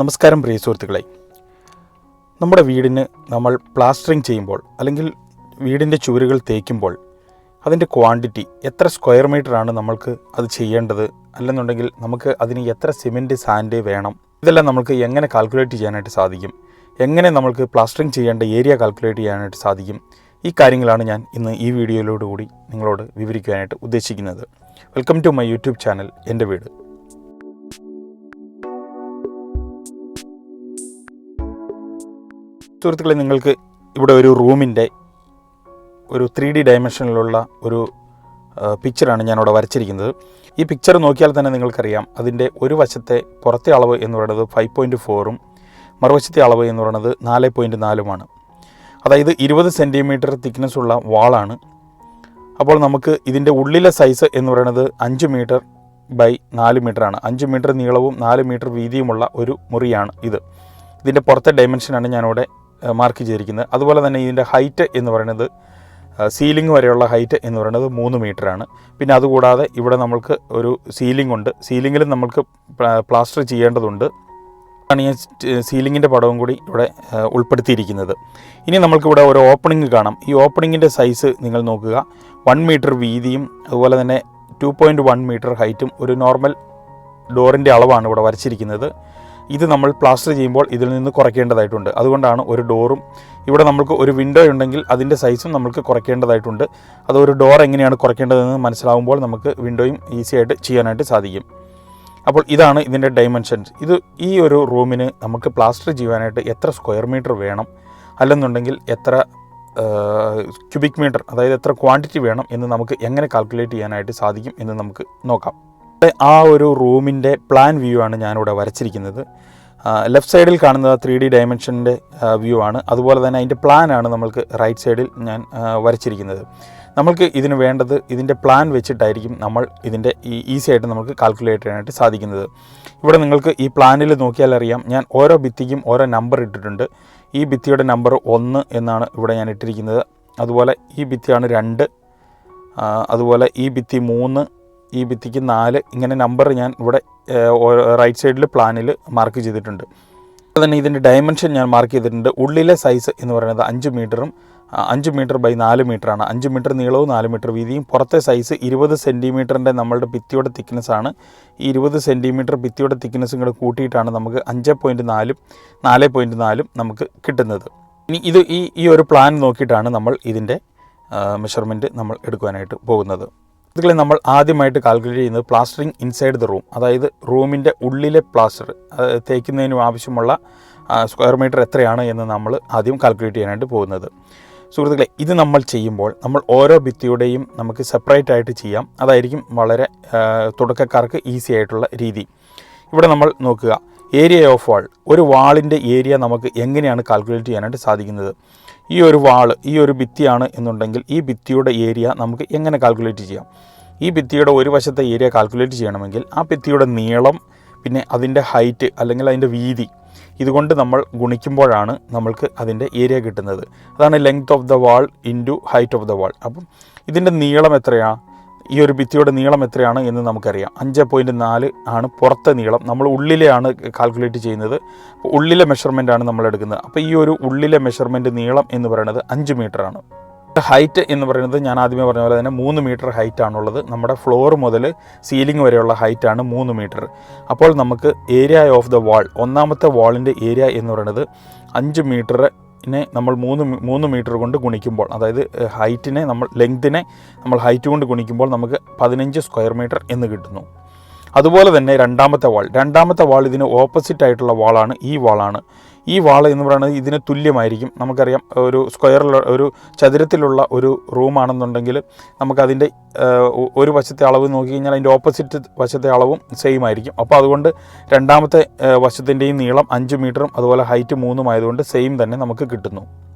നമസ്കാരം പ്രിയ സുഹൃത്തുക്കളെ. നമ്മുടെ വീടിന് നമ്മൾ പ്ലാസ്റ്ററിങ് ചെയ്യുമ്പോൾ അല്ലെങ്കിൽ വീടിന്റെ ചുവരുകൾ തേക്കുമ്പോൾ അതിന്റെ ക്വാണ്ടിറ്റി എത്ര സ്ക്വയർ മീറ്റർ ആണ് നമ്മൾക്ക് അത് ചെയ്യേണ്ടത്? അല്ലെന്നുണ്ടെങ്കിൽ നമുക്ക് അതിന് എത്ര സിമെന്റ് സാൻഡ് വേണം? ഇതെല്ലാം നമുക്ക് എങ്ങനെ കാൽക്കുലേറ്റ് ചെയ്യാനായിട്ട് സാധിക്കും? എങ്ങനെ നമ്മൾക്ക് പ്ലാസ്റ്ററിങ് ചെയ്യേണ്ട ഏരിയ കാൽക്കുലേറ്റ് ചെയ്യാനായിട്ട് സാധിക്കും? ഈ കാര്യങ്ങളാണ് ഞാൻ ഇന്ന് ഈ വീഡിയോയിലൂടെ കൂടി നിങ്ങളോട് വിവരിക്കുവാനായിട്ട് ഉദ്ദേശിക്കുന്നത്. Welcome to my YouTube channel എന്റെ വീട്. സുഹൃത്തുക്കളെ നിങ്ങൾക്ക് ഇവിടെ ഒരു റൂമിന്റെ ഒരു ത്രീ ഡി ഡയമെൻഷനിലുള്ള ഒരു പിക്ചറാണ് ഞാനിവിടെ വരച്ചിരിക്കുന്നത്. ഈ പിക്ചർ നോക്കിയാൽ തന്നെ നിങ്ങൾക്കറിയാം അതിന്റെ ഒരു വശത്തെ പുറത്തെ അളവ് എന്ന് പറയുന്നത് ഫൈവ് പോയിന്റ് ഫോറും മറുവശത്തെ അളവ് എന്ന് പറയുന്നത് നാല് പോയിന്റ് നാലുമാണ്. അതായത് ഇരുപത് സെന്റിമീറ്റർ തിക്നെസ് ഉള്ള വാളാണ്. അപ്പോൾ നമുക്ക് ഇതിന്റെ ഉള്ളിലെ സൈസ് എന്ന് പറയുന്നത് അഞ്ച് മീറ്റർ ബൈ നാല് മീറ്ററാണ്. അഞ്ച് മീറ്റർ നീളവും നാല് മീറ്റർ വീതിയുമുള്ള ഒരു മുറിയാണ് ഇത്. ഇതിന്റെ പുറത്തെ ഡയമെൻഷനാണ് ഞാനിവിടെ മാർക്ക് ചെയ്തിരിക്കുന്നത്. അതുപോലെ തന്നെ ഇതിന്റെ ഹൈറ്റ് എന്ന് പറയുന്നത് സീലിംഗ് വരെയുള്ള ഹൈറ്റ് എന്ന് പറയുന്നത് മൂന്ന് മീറ്ററാണ് പിന്നെ അതുകൂടാതെ ഇവിടെ നമ്മൾക്ക് ഒരു സീലിംഗ് ഉണ്ട്. സീലിങ്ങിലും നമ്മൾക്ക് പ്ലാസ്റ്റർ ചെയ്യേണ്ടതുണ്ട്. ആണ് ഈ സീലിങ്ങിന്റെ പടവും കൂടി ഇവിടെ ഉൾപ്പെടുത്തിയിരിക്കുന്നത്. ഇനി നമുക്കിവിടെ ഒരു ഓപ്പണിംഗ് കാണാം. ഈ ഓപ്പണിങ്ങിന്റെ സൈസ് നിങ്ങൾ നോക്കുക. വൺ മീറ്റർ വീതിയും അതുപോലെ തന്നെ ടു പോയിന്റ് വൺ മീറ്റർ ഹൈറ്റും ഒരു നോർമൽ ഡോറിന്റെ അളവാണ് ഇവിടെ വരച്ചിരിക്കുന്നത്. ഇത് നമ്മൾ പ്ലാസ്റ്റർ ചെയ്യുമ്പോൾ ഇതിൽ നിന്ന് കുറയ്ക്കേണ്ടതായിട്ടുണ്ട്. അതുകൊണ്ടാണ് ഒരു ഡോറും ഇവിടെ നമ്മൾക്ക് ഒരു വിൻഡോ ഉണ്ടെങ്കിൽ അതിന്റെ സൈസും നമുക്ക് കുറയ്ക്കേണ്ടതായിട്ടുണ്ട്. അത് ഒരു ഡോർ എങ്ങനെയാണ് കുറയ്ക്കേണ്ടതെന്ന് മനസ്സിലാവുമ്പോൾ നമുക്ക് വിൻഡോയും ഈസി ആയിട്ട് ചെയ്യാനായിട്ട് സാധിക്കും. അപ്പോൾ ഇതാണ് ഇതിന്റെ ഡൈമെൻഷൻസ് ഇത് ഈ ഒരു റൂമിന് നമുക്ക് പ്ലാസ്റ്റർ ചെയ്യാനായിട്ട് എത്ര സ്ക്വയർ മീറ്റർ വേണം? അല്ലെന്നുണ്ടെങ്കിൽ എത്ര ക്യൂബിക് മീറ്റർ അതായത് എത്ര ക്വാണ്ടിറ്റി വേണം എന്ന് നമുക്ക് എങ്ങനെ കാൽക്കുലേറ്റ് ചെയ്യാനായിട്ട് സാധിക്കും എന്ന് നമുക്ക് നോക്കാം. ഇവിടെ ആ ഒരു റൂമിന്റെ പ്ലാൻ വ്യൂ ആണ് ഞാനിവിടെ വരച്ചിരിക്കുന്നത്. ലെഫ്റ്റ് സൈഡിൽ കാണുന്നത് ത്രീ ഡി ഡയമെൻഷന്റെ വ്യൂ ആണ് അതുപോലെ തന്നെ അതിന്റെ പ്ലാനാണ് നമ്മൾക്ക് റൈറ്റ് സൈഡിൽ ഞാൻ വരച്ചിരിക്കുന്നത്. നമ്മൾക്ക് ഇതിന് വേണ്ടത് ഇതിന്റെ പ്ലാൻ വെച്ചിട്ടായിരിക്കും നമ്മൾ ഇതിന്റെ ഈസി ആയിട്ട് നമുക്ക് കാൽക്കുലേറ്റ് ചെയ്യാനായിട്ട് സാധിക്കുന്നത്. ഇവിടെ നിങ്ങൾക്ക് ഈ പ്ലാനിൽ നോക്കിയാൽ അറിയാം ഞാൻ ഓരോ ഭിത്തിക്കും ഓരോ നമ്പർ ഇട്ടിട്ടുണ്ട്. ഈ ഭിത്തിയുടെ നമ്പർ ഒന്ന് എന്നാണ് ഇവിടെ ഞാൻ ഇട്ടിരിക്കുന്നത്. അതുപോലെ ഈ ഭിത്തിയാണ് രണ്ട് അതുപോലെ ഈ ഭിത്തി മൂന്ന് ഈ ഭിത്തിക്ക് നാല് ഇങ്ങനെ നമ്പർ ഞാൻ ഇവിടെ റൈറ്റ് സൈഡിൽ പ്ലാനിൽ മാർക്ക് ചെയ്തിട്ടുണ്ട്. അതുപോലെ തന്നെ ഇതിന്റെ ഡയമെൻഷൻ ഞാൻ മാർക്ക് ചെയ്തിട്ടുണ്ട്. ഉള്ളിലെ സൈസ് എന്ന് പറയുന്നത് അഞ്ച് മീറ്ററും അഞ്ച് മീറ്റർ ബൈ നാല് മീറ്ററാണ് അഞ്ച് മീറ്റർ നീളവും നാല് മീറ്റർ വീതിയും. പുറത്തെ സൈസ് ഇരുപത് സെന്റിമീറ്ററിന്റെ നമ്മളുടെ ഭിത്തിയുടെ ആണ്. ഈ ഇരുപത് സെന്റിമീറ്റർ ഭിത്തിയുടെ തിക്നെസ്സും കൂടെ കൂട്ടിയിട്ടാണ് നമുക്ക് അഞ്ച് പോയിന്റ് നാലും നാല് പോയിന്റ് നാലും നമുക്ക് കിട്ടുന്നത്. ഇനി ഇത് ഈ ഈ ഒരു പ്ലാൻ നോക്കിയിട്ടാണ് നമ്മൾ ഇതിന്റെ മെഷർമെന്റ് നമ്മൾ എടുക്കുവാനായിട്ട് പോകുന്നത്. ഇതുകളെ നമ്മൾ ആദ്യമായിട്ട് കാൽക്കുലേറ്റ് ചെയ്യുന്നത് പ്ലാസ്റ്ററിങ് ഇൻസൈഡ് ദ റൂം അതായത് റൂമിന്റെ ഉള്ളിലെ പ്ലാസ്റ്റർ തേക്കുന്നതിനും ആവശ്യമുള്ള സ്ക്വയർ മീറ്റർ എത്രയാണ് എന്ന് നമ്മൾ ആദ്യം കാൽക്കുലേറ്റ് ചെയ്യാനായിട്ട് പോകുന്നത്. സുഹൃത്തുക്കളെ ഇത് നമ്മൾ ചെയ്യുമ്പോൾ നമ്മൾ ഓരോ ഭിത്തിയുടെയും നമുക്ക് സെപ്പറേറ്റ് ആയിട്ട് ചെയ്യാം. അതായിരിക്കും വളരെ തുടക്കക്കാർക്ക് ഈസി ആയിട്ടുള്ള രീതി. ഇവിടെ നമ്മൾ നോക്കുക. ഏരിയ ഓഫ് വാൾ ഒരു വാളിന്റെ ഏരിയ നമുക്ക് എങ്ങനെയാണ് കാൽക്കുലേറ്റ് ചെയ്യാനായിട്ട് സാധിക്കുന്നത്? ഈ ഒരു വാൾ ഈ ഒരു ഭിത്തിയാണ് എന്നുണ്ടെങ്കിൽ ഈ ഭിത്തിയുടെ ഏരിയ നമുക്ക് എങ്ങനെ കാൽക്കുലേറ്റ് ചെയ്യാം? ഈ ഭിത്തിയുടെ ഒരു വശത്തെ ഏരിയ കാൽക്കുലേറ്റ് ചെയ്യണമെങ്കിൽ ആ ഭിത്തിയുടെ നീളം പിന്നെ അതിന്റെ ഹൈറ്റ് അല്ലെങ്കിൽ അതിന്റെ വീതി ഇതുകൊണ്ട് നമ്മൾ ഗുണിക്കുമ്പോഴാണ് നമ്മൾക്ക് അതിന്റെ ഏരിയ കിട്ടുന്നത്. അതാണ് length of the wall into height of the wall അപ്പം ഇതിന്റെ നീളം എത്രയാണ് ഈ ഒരു ഭിത്തിയുടെ നീളം എത്രയാണ് എന്ന് നമുക്കറിയാം. അഞ്ച് പോയിന്റ് നാല് ആണ് പുറത്തെ നീളം. നമ്മൾ ഉള്ളിലെയാണ് കാൽക്കുലേറ്റ് ചെയ്യുന്നത്. ഉള്ളിലെ മെഷർമെന്റ് ആണ് നമ്മൾ എടുക്കുന്നത്. അപ്പോൾ ഈ ഒരു ഉള്ളിലെ മെഷർമെന്റ് നീളം എന്ന് പറയുന്നത് അഞ്ച് മീറ്റർ ആണ്. ഹൈറ്റ് എന്ന് പറയുന്നത് ഞാൻ ആദ്യമേ പറഞ്ഞ പോലെ തന്നെ മൂന്ന് മീറ്റർ ഹൈറ്റ് ആണുള്ളത്. നമ്മുടെ ഫ്ലോർ മുതൽ സീലിംഗ് വരെയുള്ള ഹൈറ്റ് ആണ് മൂന്ന് മീറ്റർ അപ്പോൾ നമുക്ക് ഏരിയ ഓഫ് ദ വാൾ ഒന്നാമത്തെ വാളിന്റെ ഏരിയ എന്ന് പറയുന്നത് അഞ്ച് മീറ്ററിനെ നമ്മൾ മൂന്ന് മൂന്ന് മീറ്റർ കൊണ്ട് ഗുണിക്കുമ്പോൾ അതായത് ഹൈറ്റിനെ നമ്മൾ ലെങ്തിനെ നമ്മൾ ഹൈറ്റ് കൊണ്ട് ഗുണിക്കുമ്പോൾ നമുക്ക് പതിനഞ്ച് സ്ക്വയർ മീറ്റർ എന്ന് കിട്ടുന്നു. അതുപോലെ തന്നെ രണ്ടാമത്തെ വാൾ രണ്ടാമത്തെ വാൾ ഇതിന് ഓപ്പോസിറ്റ് ആയിട്ടുള്ള വാളാണ് ഈ വാളാണ് ഈ വാൾ എന്ന് പറയുന്നത് ഇതിന് തുല്യമായിരിക്കും. നമുക്കറിയാം ഒരു സ്ക്വയറിലുള്ള ഒരു ചതുരത്തിലുള്ള ഒരു റൂമാണെന്നുണ്ടെങ്കിൽ നമുക്കതിന്റെ ഒരു വശത്തെ അളവ് നോക്കി കഴിഞ്ഞാൽ അതിന്റെ ഓപ്പോസിറ്റ് വശത്തെ അളവും സെയിം ആയിരിക്കും. അപ്പോൾ അതുകൊണ്ട് രണ്ടാമത്തെ വശത്തിന്റെയും നീളം അഞ്ച് മീറ്ററും അതുപോലെ ഹൈറ്റ് മൂന്നും ആയതുകൊണ്ട് സെയിം തന്നെ നമുക്ക് കിട്ടുന്നു.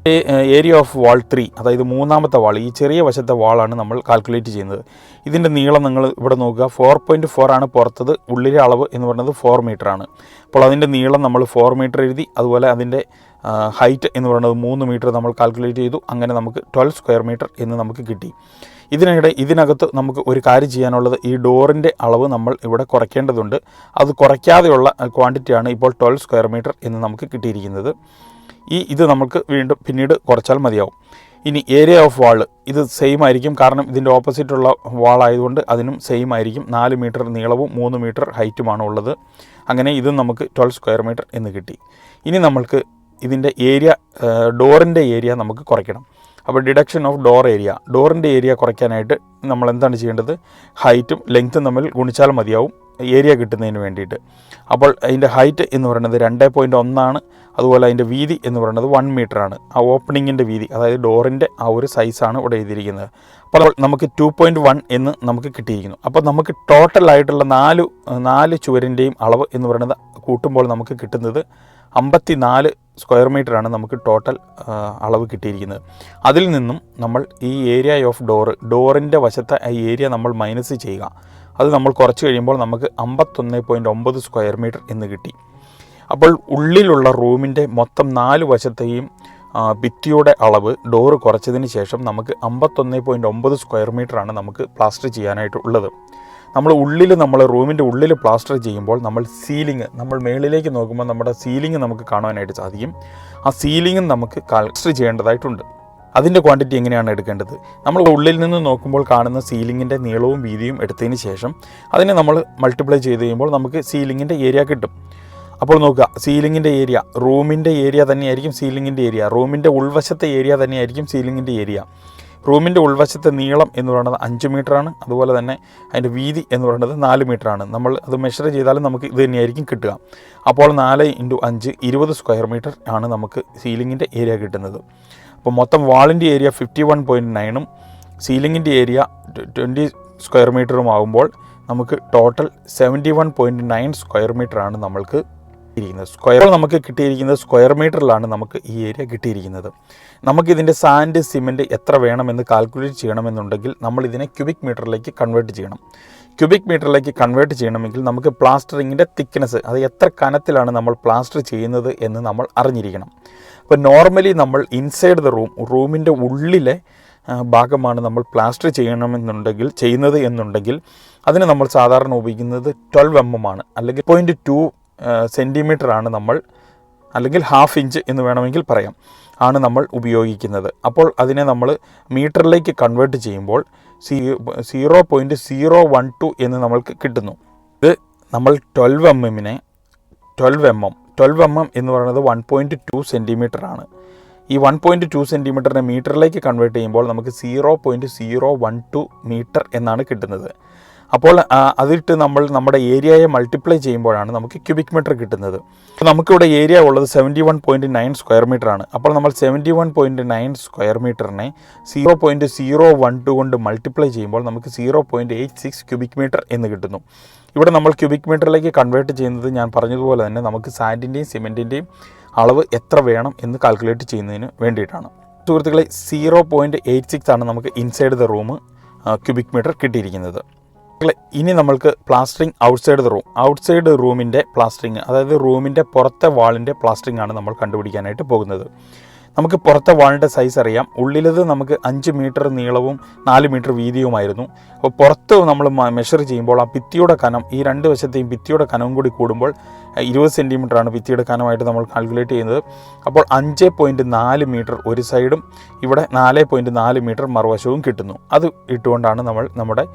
ഏരിയ ഓഫ് വാൾ ത്രീ അതായത് മൂന്നാമത്തെ വാൾ ഈ ചെറിയ വശത്തെ വാളാണ് നമ്മൾ കാൽക്കുലേറ്റ് ചെയ്യുന്നത്. ഇതിന്റെ നീളം നിങ്ങൾ ഇവിടെ നോക്കുക. ഫോർ പോയിന്റ് ഫോർ ആണ് പുറത്തത്. ഉള്ളിലെ അളവ് എന്ന് പറയുന്നത് ഫോർ മീറ്റർ ആണ്. അപ്പോൾ അതിന്റെ നീളം നമ്മൾ ഫോർ മീറ്റർ എഴുതി അതുപോലെ അതിന്റെ ഹൈറ്റ് എന്ന് പറയുന്നത് മൂന്ന് മീറ്റർ നമ്മൾ കാൽക്കുലേറ്റ് ചെയ്തു. അങ്ങനെ നമുക്ക് ട്വൽവ് സ്ക്വയർ മീറ്റർ എന്ന് നമുക്ക് കിട്ടി. ഇതിനിടെ ഇതിനകത്ത് നമുക്ക് ഒരു കാര്യം ചെയ്യാനുള്ളത് ഈ ഡോറിന്റെ അളവ് നമ്മൾ ഇവിടെ കുറയ്ക്കേണ്ടതുണ്ട്. അത് കുറയ്ക്കാതെയുള്ള ക്വാണ്ടിറ്റിയാണ് ഇപ്പോൾ ട്വൽവ് സ്ക്വയർ മീറ്റർ എന്ന് നമുക്ക് കിട്ടിയിരിക്കുന്നത്. ഈ ഇത് നമുക്ക് വീണ്ടും പിന്നീട് കുറച്ചാൽ മതിയാവും. ഇനി ഏരിയ ഓഫ് വാൾ ഇത് സെയിം ആയിരിക്കും. കാരണം ഇതിന്റെ ഓപ്പോസിറ്റുള്ള വാൾ ആയതുകൊണ്ട് അതിനും സെയിം ആയിരിക്കും. നാല് മീറ്റർ നീളവും മൂന്ന് മീറ്റർ ഹൈറ്റുമാണ് ഉള്ളത്. അങ്ങനെ ഇതും നമുക്ക് ട്വൽവ് സ്ക്വയർ മീറ്റർ എന്ന് കിട്ടി. ഇനി നമ്മൾക്ക് ഇതിന്റെ ഏരിയ ഡോറിന്റെ ഏരിയ നമുക്ക് കുറയ്ക്കണം. അപ്പോൾ ഡിഡക്ഷൻ ഓഫ് ഡോർ ഏരിയ ഡോറിന്റെ ഏരിയ കുറയ്ക്കാനായിട്ട് നമ്മൾ എന്താണ് ചെയ്യേണ്ടത്? ഹൈറ്റും ലെങ്ത്തും തമ്മിൽ ഗുണിച്ചാൽ മതിയാവും. ഏരിയ കിട്ടുന്നതിന് വേണ്ടിയിട്ട്. അപ്പോൾ അതിന്റെ ഹൈറ്റ് എന്ന് പറയുന്നത് രണ്ട് പോയിന്റ് ഒന്നാണ്. അതുപോലെ അതിന്റെ വീതി എന്ന് പറയുന്നത് വൺ ആണ്. ആ ഓപ്പണിങ്ങിന്റെ വീതി അതായത് ഡോറിന്റെ ആ ഒരു സൈസാണ് ഇവിടെ എഴുതിയിരിക്കുന്നത്. അപ്പോൾ നമുക്ക് ടു പോയിന്റ് വൺ എന്ന് നമുക്ക് കിട്ടിയിരിക്കുന്നു. അപ്പോൾ നമുക്ക് ടോട്ടലായിട്ടുള്ള നാല് നാല് ചുവരിന്റെയും അളവ് എന്ന് പറയുന്നത് കൂട്ടുമ്പോൾ നമുക്ക് കിട്ടുന്നത് അമ്പത്തി നാല് സ്ക്വയർ മീറ്ററാണ് നമുക്ക് ടോട്ടൽ അളവ് കിട്ടിയിരിക്കുന്നത്. അതിൽ നിന്നും നമ്മൾ ഈ ഏരിയ ഓഫ് ഡോറ് ഡോറിന്റെ വശത്തെ ഈ ഏരിയ നമ്മൾ മൈനസ് ചെയ്യുക. അത് നമ്മൾ കുറച്ച് കഴിയുമ്പോൾ നമുക്ക് അമ്പത്തൊന്ന് പോയിന്റ് ഒമ്പത് സ്ക്വയർ മീറ്റർ എന്ന് കിട്ടി. അപ്പോൾ ഉള്ളിലുള്ള റൂമിന്റെ മൊത്തം നാല് വശത്തെയും ഭിത്തിയുടെ അളവ് ഡോറ് കുറച്ചതിന് ശേഷം നമുക്ക് അമ്പത്തൊന്ന് പോയിന്റ് ഒമ്പത് സ്ക്വയർ മീറ്ററാണ് നമുക്ക് പ്ലാസ്റ്റർ ചെയ്യാനായിട്ട് ഉള്ളത്. നമ്മൾ ഉള്ളിൽ നമ്മൾ റൂമിന്റെ ഉള്ളിൽ പ്ലാസ്റ്റർ ചെയ്യുമ്പോൾ നമ്മൾ സീലിംഗ് നമ്മൾ മേളിലേക്ക് നോക്കുമ്പോൾ നമ്മുടെ സീലിംഗ് നമുക്ക് കാണുവാനായിട്ട് സാധിക്കും. ആ സീലിംഗും നമുക്ക് പ്ലാസ്റ്റർ ചെയ്യേണ്ടതായിട്ടുണ്ട്. അതിന്റെ ക്വാണ്ടിറ്റി എങ്ങനെയാണ് എടുക്കേണ്ടത്? നമ്മൾ ഉള്ളിൽ നിന്ന് നോക്കുമ്പോൾ കാണുന്ന സീലിങ്ങിന്റെ നീളവും വീതിയും എടുത്തതിന് ശേഷം അതിനെ നമ്മൾ മൾട്ടിപ്ലൈ ചെയ്ത് കഴിയുമ്പോൾ നമുക്ക് സീലിങ്ങിന്റെ ഏരിയ കിട്ടും. അപ്പോൾ നോക്കുക സീലിങ്ങിന്റെ ഏരിയ റൂമിന്റെ ഏരിയ തന്നെയായിരിക്കും സീലിങ്ങിന്റെ ഏരിയ റൂമിന്റെ ഉൾവശത്തെ ഏരിയ തന്നെയായിരിക്കും സീലിങ്ങിന്റെ ഏരിയ റൂമിന്റെ ഉൾവശത്തെ നീളം എന്ന് പറയുന്നത് അഞ്ച് ആണ് അതുപോലെ തന്നെ അതിന്റെ വീതി എന്ന് പറയുന്നത് നാല് ആണ് നമ്മൾ അത് മെഷർ ചെയ്താലും നമുക്ക് ഇത് തന്നെയായിരിക്കും കിട്ടുക. അപ്പോൾ നാല് ഇന്റു അഞ്ച് ഇരുപത് സ്ക്വയർ മീറ്റർ ആണ് നമുക്ക് സീലിങ്ങിന്റെ ഏരിയ കിട്ടുന്നത്. അപ്പോൾ മൊത്തം വാളിന്റെ ഏരിയ ഫിഫ്റ്റി വൺ പോയിന്റ് നയനും സീലിങ്ങിന്റെ ഏരിയ ട്വന്റി സ്ക്വയർ മീറ്ററും ആകുമ്പോൾ നമുക്ക് total seventy one point nine square മീറ്ററാണ് നമ്മൾക്ക് ഇരിക്കുന്നത് സ്ക്വയർ നമുക്ക് കിട്ടിയിരിക്കുന്നത് സ്ക്വയർ മീറ്ററിലാണ് നമുക്ക് ഈ ഏരിയ കിട്ടിയിരിക്കുന്നത്. നമുക്കിതിന്റെ സാൻഡ് സിമെന്റ് എത്ര വേണമെന്ന് കാൽക്കുലേറ്റ് ചെയ്യണമെന്നുണ്ടെങ്കിൽ നമ്മൾ ഇതിനെ ക്യൂബിക് മീറ്ററിലേക്ക് കൺവേർട്ട് ചെയ്യണം. ക്യൂബിക് മീറ്ററിലേക്ക് കൺവേർട്ട് ചെയ്യണമെങ്കിൽ നമുക്ക് പ്ലാസ്റ്ററിങ്ങിന്റെ തിക്നെസ് അത് എത്ര കനത്തിലാണ് നമ്മൾ പ്ലാസ്റ്റർ ചെയ്യുന്നത് എന്ന് നമ്മൾ അറിഞ്ഞിരിക്കണം. അപ്പോൾ നോർമലി നമ്മൾ ഇൻസൈഡ് ദ റൂം റൂമിന്റെ ഉള്ളിലെ ഭാഗമാണ് നമ്മൾ പ്ലാസ്റ്റർ ചെയ്യണമെന്നുണ്ടെങ്കിൽ ചെയ്യുന്നത് എന്നുണ്ടെങ്കിൽ അതിന് നമ്മൾ സാധാരണ ഉപയോഗിക്കുന്നത് ട്വൽവ് എം എം ആണ്. അല്ലെങ്കിൽ പോയിന്റ് ടു സെന്റിമീറ്റർ ആണ് നമ്മൾ അല്ലെങ്കിൽ ഹാഫ് ഇഞ്ച് എന്ന് വേണമെങ്കിൽ പറയാം ആണ് നമ്മൾ ഉപയോഗിക്കുന്നത്. അപ്പോൾ അതിനെ നമ്മൾ മീറ്ററിലേക്ക് കൺവേർട്ട് ചെയ്യുമ്പോൾ zero point zero one two എന്ന് നമ്മൾക്ക് കിട്ടുന്നു. ഇത് നമ്മൾ ട്വൽവ് എം എമ്മിനെ twelve M M twelve M M എന്ന് പറയുന്നത് വൺ പോയിന്റ് ടു സെന്റിമീറ്റർ ആണ്. ഈ വൺ പോയിന്റ് ടു സെന്റിമീറ്ററിനെ മീറ്ററിലേക്ക് കൺവേർട്ട് ചെയ്യുമ്പോൾ നമുക്ക് zero point zero one two metre എന്നാണ് കിട്ടുന്നത്. അപ്പോൾ അതിട്ട് നമ്മൾ നമ്മുടെ ഏരിയയെ മൾട്ടിപ്ലൈ ചെയ്യുമ്പോഴാണ് നമുക്ക് ക്യൂബിക് മീറ്റർ കിട്ടുന്നത്. നമുക്കിവിടെ ഏരിയ ഉള്ളത് seventy one point nine square metre ആണ്. അപ്പോൾ നമ്മൾ seventy one point nine square മീറ്ററിനെ zero point zero one two കൊണ്ട് മൾട്ടിപ്ലൈ ചെയ്യുമ്പോൾ നമുക്ക് zero point eight six cubic metre എന്ന് കിട്ടുന്നു. ഇവിടെ നമ്മൾ ക്യൂബിക് മീറ്ററിലേക്ക് കൺവേർട്ട് ചെയ്യുന്നത് ഞാൻ പറഞ്ഞതുപോലെ തന്നെ നമുക്ക് സാൻഡിന്റെയും സിമെന്റിന്റെയും അളവ് എത്ര വേണം എന്ന് കാൽക്കുലേറ്റ് ചെയ്യുന്നതിന് വേണ്ടിയിട്ടാണ്. സുഹൃത്തുക്കളെ സീറോ പോയിന്റ് എയ്റ്റ് സിക്സ് ആണ് നമുക്ക് inside the room cubic metre കിട്ടിയിരിക്കുന്നത്. ഇനി നമ്മൾക്ക് plastering outside the room outside റൂമിന്റെ പ്ലാസ്റ്ററിങ് അതായത് റൂമിന്റെ പുറത്തെ വാളിന്റെ പ്ലാസ്റ്ററിങ് ആണ് നമ്മൾ കണ്ടുപിടിക്കാനായിട്ട് പോകുന്നത്. നമുക്ക് പുറത്തെ വാളിന്റെ സൈസ് അറിയാം. ഉള്ളിലത് നമുക്ക് അഞ്ച് മീറ്റർ നീളവും നാല് മീറ്റർ വീതിയുമായിരുന്നു. അപ്പോൾ പുറത്ത് നമ്മൾ മെഷർ ചെയ്യുമ്പോൾ ആ ഭിത്തിയുടെ കനം ഈ രണ്ട് വശത്തെയും ഭിത്തിയുടെ കനവും കൂടി കൂടുമ്പോൾ ഇരുപത് സെന്റിമീറ്ററാണ് ഭിത്തിയുടെ കനമായിട്ട് നമ്മൾ കാൽക്കുലേറ്റ് ചെയ്യുന്നത്. അപ്പോൾ അഞ്ച് പോയിന്റ് നാല് മീറ്റർ ഒരു സൈഡും ഇവിടെ നാല് പോയിന്റ് നാല് മീറ്റർ മറുവശവും കിട്ടുന്നു. അത് ഇട്ടുകൊണ്ടാണ് നമ്മൾ നമ്മുടെ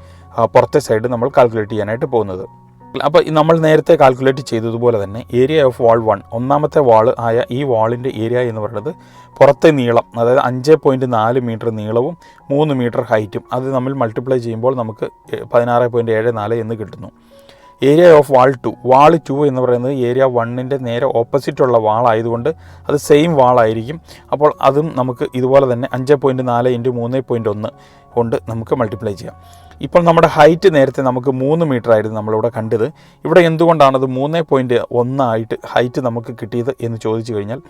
പുറത്തെ സൈഡ് നമ്മൾ കാൽക്കുലേറ്റ് ചെയ്യാനായിട്ട് പോകുന്നത്. അപ്പോൾ നമ്മൾ നേരത്തെ കാൽക്കുലേറ്റ് ചെയ്തതുപോലെ തന്നെ ഏരിയ ഓഫ് വാൾ വൺ ഒന്നാമത്തെ വാൾ ആയ ഈ വാളിന്റെ ഏരിയ എന്ന് പറയുന്നത് പുറത്തെ നീളം അതായത് അഞ്ച് പോയിന്റ് നാല് മീറ്റർ നീളവും മൂന്ന് മീറ്റർ ഹൈറ്റും അത് നമ്മൾ മൾട്ടിപ്ലൈ ചെയ്യുമ്പോൾ നമുക്ക് പതിനാറ് പോയിന്റ് ഏഴ് നാല് എന്ന് കിട്ടുന്നു. Area of wall two wall two എന്ന് പറയുന്നത് ഏരിയ വണ്ണിന്റെ നേരെ ഓപ്പോസിറ്റുള്ള വാൾ ആയതുകൊണ്ട് അത് സെയിം വാളായിരിക്കും അപ്പോൾ അതും നമുക്ക് ഇതുപോലെ തന്നെ അഞ്ച് പോയിന്റ് നാല് ഇന്റു മൂന്ന് പോയിന്റ് ഒന്ന് കൊണ്ട് നമുക്ക് മൾട്ടിപ്ലൈ ചെയ്യാം. ഇപ്പോൾ നമ്മുടെ ഹൈറ്റ് നേരത്തെ നമുക്ക് മൂന്ന് മീറ്റർ ആയിരുന്നു നമ്മളിവിടെ കണ്ടത്. ഇവിടെ എന്തുകൊണ്ടാണത് മൂന്ന് പോയിന്റ് ഒന്നായിട്ട് ഹൈറ്റ് നമുക്ക് കിട്ടിയത് എന്ന് ചോദിച്ചു കഴിഞ്ഞാൽ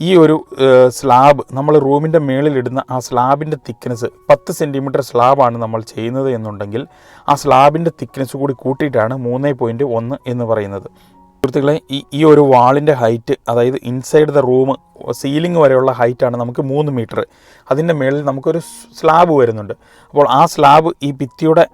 ഈ ഒരു സ്ലാബ് നമ്മൾ റൂമിന്റെ മേളിലിടുന്ന ആ സ്ലാബിന്റെ തിക്നെസ് പത്ത് സെന്റിമീറ്റർ സ്ലാബാണ് നമ്മൾ ചെയ്യുന്നത് എന്നുണ്ടെങ്കിൽ ആ സ്ലാബിന്റെ തിക്നെസ് കൂടി കൂട്ടിയിട്ടാണ് മൂന്ന് പോയിന്റ് ഒന്ന് എന്ന് പറയുന്നത്. സുഹൃത്തുക്കളെ ഈ ഈ ഒരു വാളിന്റെ ഹൈറ്റ് അതായത് ഇൻസൈഡ് ദ റൂം സീലിംഗ് വരെയുള്ള ഹൈറ്റാണ് നമുക്ക് മൂന്ന് മീറ്റർ അതിന്റെ മുകളിൽ നമുക്കൊരു സ്ലാബ് വരുന്നുണ്ട്. അപ്പോൾ ആ സ്ലാബ് ഈ ഭിത്തിയുടെ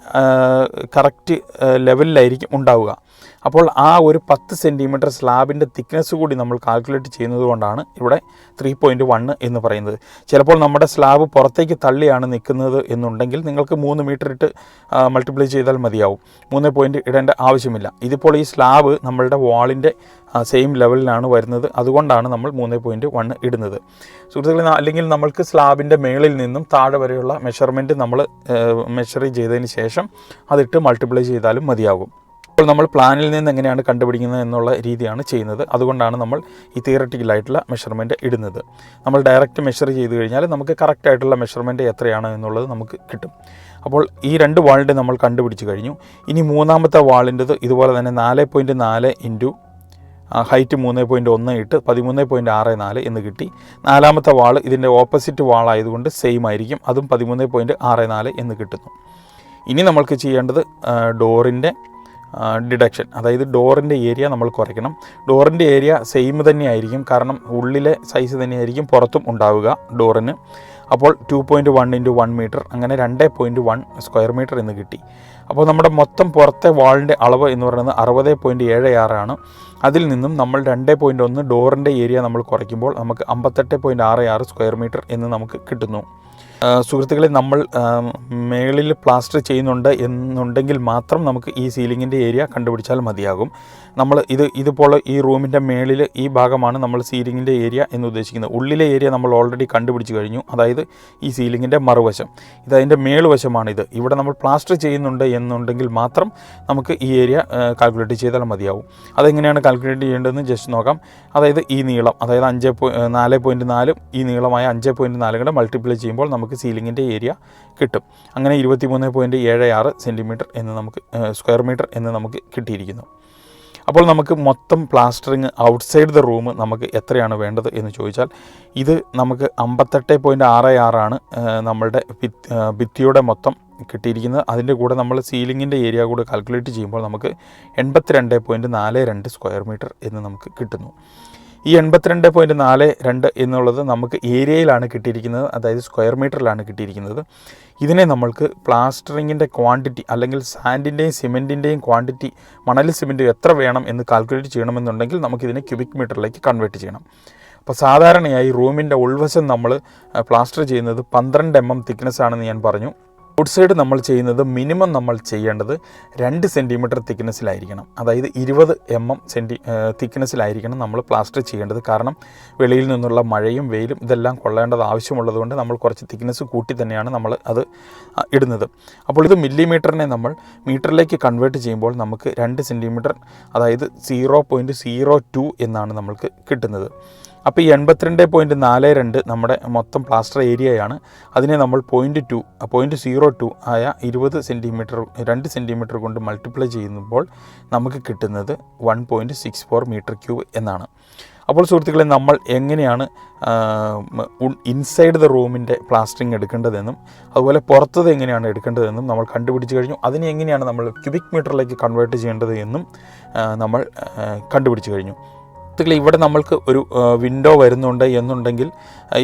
കറക്റ്റ് ലെവലിലായിരിക്കും ഉണ്ടാവുക. അപ്പോൾ ആ ഒരു പത്ത് സെന്റിമീറ്റർ സ്ലാബിന്റെ തിക്നെസ് കൂടി നമ്മൾ കാൽക്കുലേറ്റ് ചെയ്യുന്നത് കൊണ്ടാണ് ഇവിടെ ത്രീ പോയിന്റ് വണ്ണ് എന്ന് പറയുന്നത്. ചിലപ്പോൾ നമ്മുടെ സ്ലാബ് പുറത്തേക്ക് തള്ളിയാണ് നിൽക്കുന്നത് എന്നുണ്ടെങ്കിൽ നിങ്ങൾക്ക് മൂന്ന് മീറ്റർ ഇട്ട് മൾട്ടിപ്ലൈ ചെയ്താൽ മതിയാവും. മൂന്ന് പോയിന്റ് ഇടേണ്ട ആവശ്യമില്ല. ഇതിപ്പോൾ ഈ സ്ലാബ് നമ്മളുടെ വാളിന്റെ സെയിം ലെവലിലാണ് വരുന്നത്. അതുകൊണ്ടാണ് നമ്മൾ മൂന്ന് പോയിന്റ് വൺ ഇടുന്നത്. സുഹൃത്തുക്കളെ അല്ലെങ്കിൽ നമ്മൾക്ക് സ്ലാബിന്റെ മേളിൽ നിന്നും താഴെ വരെയുള്ള മെഷർമെന്റ് നമ്മൾ മെഷർ ചെയ്തതിന് ശേഷം അതിട്ട് മൾട്ടിപ്ലൈ ചെയ്താലും മതിയാകും. അപ്പോൾ നമ്മൾ പ്ലാനിൽ നിന്ന് എങ്ങനെയാണ് കണ്ടുപിടിക്കുന്നത് എന്നുള്ള രീതിയാണ് ചെയ്യുന്നത്. അതുകൊണ്ടാണ് നമ്മൾ ഈ തിയററ്റിക്കലായിട്ടുള്ള മെഷർമെന്റ് ഇടുന്നത്. നമ്മൾ ഡയറക്റ്റ് മെഷർ ചെയ്ത് കഴിഞ്ഞാൽ നമുക്ക് കറക്റ്റായിട്ടുള്ള മെഷർമെന്റ് എത്രയാണ് എന്നുള്ളത് നമുക്ക് കിട്ടും. അപ്പോൾ ഈ രണ്ട് വാളിന്റെ നമ്മൾ കണ്ടുപിടിച്ച് കഴിഞ്ഞു. ഇനി മൂന്നാമത്തെ വാളിന്റെത് ഇതുപോലെ തന്നെ നാല് പോയിന്റ് നാല് ഇന്റു ഹൈറ്റ് മൂന്ന് പോയിന്റ് ഒന്ന് ഇട്ട് പതിമൂന്ന് പോയിന്റ് ആറ് നാല് എന്ന് കിട്ടി. നാലാമത്തെ വാൾ ഇതിന്റെ ഓപ്പോസിറ്റ് വാളായതുകൊണ്ട് സെയിം ആയിരിക്കും. അതും പതിമൂന്ന് പോയിന്റ് ആറ് നാല് എന്ന് കിട്ടുന്നു. ഇനി നമ്മൾക്ക് ചെയ്യേണ്ടത് ഡോറിന്റെ ഡിഡക്ഷൻ. അതായത് ഡോറിന്റെ ഏരിയ നമ്മൾ കുറയ്ക്കണം. ഡോറിന്റെ ഏരിയ സെയിം തന്നെയായിരിക്കും. കാരണം ഉള്ളിലെ സൈസ് തന്നെയായിരിക്കും പുറത്തും ഉണ്ടാവുക ഡോറിന്. അപ്പോൾ two point one into one metre അങ്ങനെ രണ്ട് പോയിന്റ് വൺ സ്ക്വയർ മീറ്റർ എന്ന് കിട്ടി. അപ്പോൾ നമ്മുടെ മൊത്തം പുറത്തെ വാളിന്റെ അളവ് എന്ന് പറയുന്നത് അറുപത് പോയിന്റ് ഏഴ് ആറാണ് അതിൽ നിന്നും നമ്മൾ രണ്ട് പോയിന്റ് ഒന്ന് ഡോറിന്റെ ഏരിയ നമ്മൾ കുറയ്ക്കുമ്പോൾ നമുക്ക് അമ്പത്തെട്ട് പോയിന്റ് ആറ് ആറ് സ്ക്വയർ മീറ്റർ എന്ന് നമുക്ക് കിട്ടുന്നു. സുഹൃത്തുക്കളെ നമ്മൾ മേളിൽ പ്ലാസ്റ്റർ ചെയ്യുന്നുണ്ട് എന്നുണ്ടെങ്കിൽ മാത്രം നമുക്ക് ഈ സീലിങ്ങിന്റെ ഏരിയ കണ്ടുപിടിച്ചാൽ മതിയാകും. നമ്മൾ ഇത് ഇതുപോലെ ഈ റൂമിന്റെ മേളിൽ ഈ ഭാഗമാണ് നമ്മൾ സീലിങ്ങിന്റെ ഏരിയ എന്ന് ഉദ്ദേശിക്കുന്നത്. ഉള്ളിലെ ഏരിയ നമ്മൾ ഓൾറെഡി കണ്ടുപിടിച്ച് കഴിഞ്ഞു. അതായത് ഈ സീലിങ്ങിന്റെ മറുവശം. ഇത് അതിന്റെ മേളുവശമാണിത്. ഇവിടെ നമ്മൾ പ്ലാസ്റ്റർ ചെയ്യുന്നുണ്ട് എന്നുണ്ടെങ്കിൽ മാത്രം നമുക്ക് ഈ ഏരിയ കാൽക്കുലേറ്റ് ചെയ്താൽ മതിയാവും. അതെങ്ങനെയാണ് കാൽക്കുലേറ്റ് ചെയ്യേണ്ടതെന്ന് ജസ്റ്റ് നോക്കാം. അതായത് ഈ നീളം അതായത് അഞ്ച് നാല് പോയിന്റ് നാലും ഈ നീളമായ അഞ്ച് പോയിന്റ് നാലും കൂടെ മൾട്ടിപ്ലൈ ചെയ്യുമ്പോൾ നമുക്ക് സീലിങ്ങിന്റെ ഏരിയ കിട്ടും. അങ്ങനെ ഇരുപത്തി മൂന്ന് പോയിന്റ് ഏഴ് ആറ് സെന്റിമീറ്റർ എന്ന് നമുക്ക് സ്ക്വയർ മീറ്റർ എന്ന് നമുക്ക് കിട്ടിയിരിക്കുന്നു. അപ്പോൾ നമുക്ക് മൊത്തം പ്ലാസ്റ്ററിങ് ഔട്ട്സൈഡ് ദ റൂം നമുക്ക് എത്രയാണ് വേണ്ടത് എന്ന് ചോദിച്ചാൽ ഇത് നമുക്ക് അമ്പത്തെട്ട് പോയിന്റ് ആറ് ആറാണ് നമ്മളുടെ ഭിത്തിയുടെ മൊത്തം കിട്ടിയിരിക്കുന്നത്. അതിന്റെ കൂടെ നമ്മൾ സീലിങ്ങിന്റെ ഏരിയ കൂടെ കാൽക്കുലേറ്റ് ചെയ്യുമ്പോൾ നമുക്ക് എൺപത്തിരണ്ട് പോയിന്റ് നാല് രണ്ട് സ്ക്വയർ മീറ്റർ എന്ന് നമുക്ക് കിട്ടുന്നു. ഈ എൺപത്തിരണ്ട് പോയിന്റ് നാല് രണ്ട് എന്നുള്ളത് നമുക്ക് ഏരിയയിലാണ് കിട്ടിയിരിക്കുന്നത്. അതായത് സ്ക്വയർ മീറ്ററിലാണ് കിട്ടിയിരിക്കുന്നത്. ഇതിനെ നമ്മൾക്ക് പ്ലാസ്റ്ററിങ്ങിന്റെ ക്വാണ്ടിറ്റി അല്ലെങ്കിൽ സാൻഡിന്റെയും സിമെന്റിന്റെയും ക്വാണ്ടിറ്റി മണൽ സിമെന്റ് എത്ര വേണം എന്ന് കാൽക്കുലേറ്റ് ചെയ്യണമെന്നുണ്ടെങ്കിൽ നമുക്കിതിനെ ക്യൂബിക് മീറ്ററിലേക്ക് കൺവേർട്ട് ചെയ്യണം. അപ്പോൾ സാധാരണയായി റൂമിന്റെ ഉൾവശം നമ്മൾ പ്ലാസ്റ്റർ ചെയ്യുന്നത് പന്ത്രണ്ട് എം എം തിക്നെസ്സാണെന്ന് ഞാൻ പറഞ്ഞു. ഔട്ട് സൈഡ് നമ്മൾ ചെയ്യുന്നത് മിനിമം നമ്മൾ ചെയ്യേണ്ടത് രണ്ട് സെന്റിമീറ്റർ തിക്നെസ്സിലായിരിക്കണം അതായത് ഇരുപത് എം എം സെന്റി തിക്നെസ്സിലായിരിക്കണം നമ്മൾ പ്ലാസ്റ്റർ ചെയ്യേണ്ടത്. കാരണം വെളിയിൽ നിന്നുള്ള മഴയും വെയിലും ഇതെല്ലാം കൊള്ളേണ്ടത് ആവശ്യമുള്ളതുകൊണ്ട് നമ്മൾ കുറച്ച് തിക്നെസ് കൂട്ടി തന്നെയാണ് നമ്മൾ അത് ഇടുന്നത്. അപ്പോൾ ഇത് മില്ലിമീറ്ററിനെ നമ്മൾ മീറ്ററിലേക്ക് കൺവേർട്ട് ചെയ്യുമ്പോൾ നമുക്ക് രണ്ട് സെന്റിമീറ്റർ അതായത് സീറോ പോയിന്റ് സീറോ ടു എന്നാണ് നമ്മൾക്ക് കിട്ടുന്നത്. അപ്പോൾ ഈ എൺപത്തിരണ്ട് പോയിന്റ് നാല് രണ്ട് നമ്മുടെ മൊത്തം പ്ലാസ്റ്റർ ഏരിയയാണ് അതിനെ നമ്മൾ point two point zero two ആയ ഇരുപത് സെന്റിമീറ്റർ രണ്ട് സെന്റിമീറ്റർ കൊണ്ട് മൾട്ടിപ്ലൈ ചെയ്യുമ്പോൾ നമുക്ക് കിട്ടുന്നത് one point six four metre cube എന്നാണ്. അപ്പോൾ സുഹൃത്തുക്കളെ നമ്മൾ എങ്ങനെയാണ് ഇൻസൈഡ് ദ റൂമിന്റെ പ്ലാസ്റ്ററിങ് എടുക്കേണ്ടതെന്നും അതുപോലെ പുറത്തത് എങ്ങനെയാണ് എടുക്കേണ്ടതെന്നും നമ്മൾ കണ്ടുപിടിച്ച് കഴിഞ്ഞു. അതിനെ എങ്ങനെയാണ് നമ്മൾ ക്യൂബിക് മീറ്ററിലേക്ക് കൺവേർട്ട് ചെയ്യേണ്ടത് എന്നും നമ്മൾ കണ്ടുപിടിച്ച് കഴിഞ്ഞു. സുഹൃത്തുക്കളെ ഇവിടെ നമ്മൾക്ക് ഒരു വിൻഡോ വരുന്നുണ്ട് എന്നുണ്ടെങ്കിൽ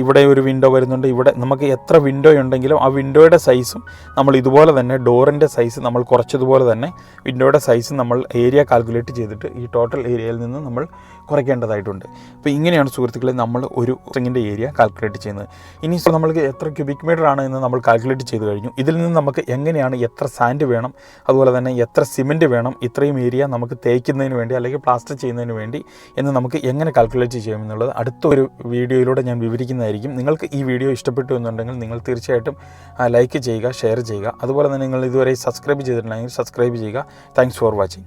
ഇവിടെ ഒരു വിൻഡോ വരുന്നുണ്ട് ഇവിടെ നമുക്ക് എത്ര വിൻഡോ ഉണ്ടെങ്കിലും ആ വിൻഡോയുടെ സൈസും നമ്മൾ ഇതുപോലെ തന്നെ ഡോറിന്റെ സൈസ് നമ്മൾ കുറച്ചതുപോലെ തന്നെ വിൻഡോയുടെ സൈസ് നമ്മൾ ഏരിയ കാൽക്കുലേറ്റ് ചെയ്തിട്ട് ഈ ടോട്ടൽ ഏരിയയിൽ നിന്ന് നമ്മൾ കുറയ്ക്കേണ്ടതായിട്ടുണ്ട്. അപ്പോൾ ഇങ്ങനെയാണ് സുഹൃത്തുക്കളെ നമ്മൾ ഒരു സിങ്ങിന്റെ ഏരിയ കാൽക്കുലേറ്റ് ചെയ്യുന്നത്. ഇനി നമ്മൾക്ക് എത്ര ക്യൂബിക് മീറ്റർ ആണ് എന്ന് നമ്മൾ കാൽക്കുലേറ്റ് ചെയ്ത് കഴിഞ്ഞു. ഇതിൽ നിന്ന് നമുക്ക് എങ്ങനെയാണ് എത്ര സാൻഡ് വേണം അതുപോലെ തന്നെ എത്ര സിമെന്റ് വേണം ഇത്രയും ഏരിയ നമുക്ക് തേക്കുന്നതിന് വേണ്ടി അല്ലെങ്കിൽ പ്ലാസ്റ്റർ ചെയ്യുന്നതിന് വേണ്ടി എന്ന് നമുക്ക് എങ്ങനെ കാൽക്കുലേറ്റ് ചെയ്യുമെന്നുള്ളത് അടുത്ത ഒരു വീഡിയോയിലൂടെ ഞാൻ വിവരിക്കുന്നതായിരിക്കും. നിങ്ങൾക്ക് ഈ വീഡിയോ ഇഷ്ടപ്പെട്ടു എന്നുണ്ടെങ്കിൽ നിങ്ങൾ തീർച്ചയായിട്ടും ലൈക്ക് ചെയ്യുക ഷെയർ ചെയ്യുക. അതുപോലെ തന്നെ നിങ്ങൾ ഇതുവരെ സബ്സ്ക്രൈബ് ചെയ്തിട്ടുണ്ടെങ്കിൽ സബ്സ്ക്രൈബ് ചെയ്യുക. Thanks for watching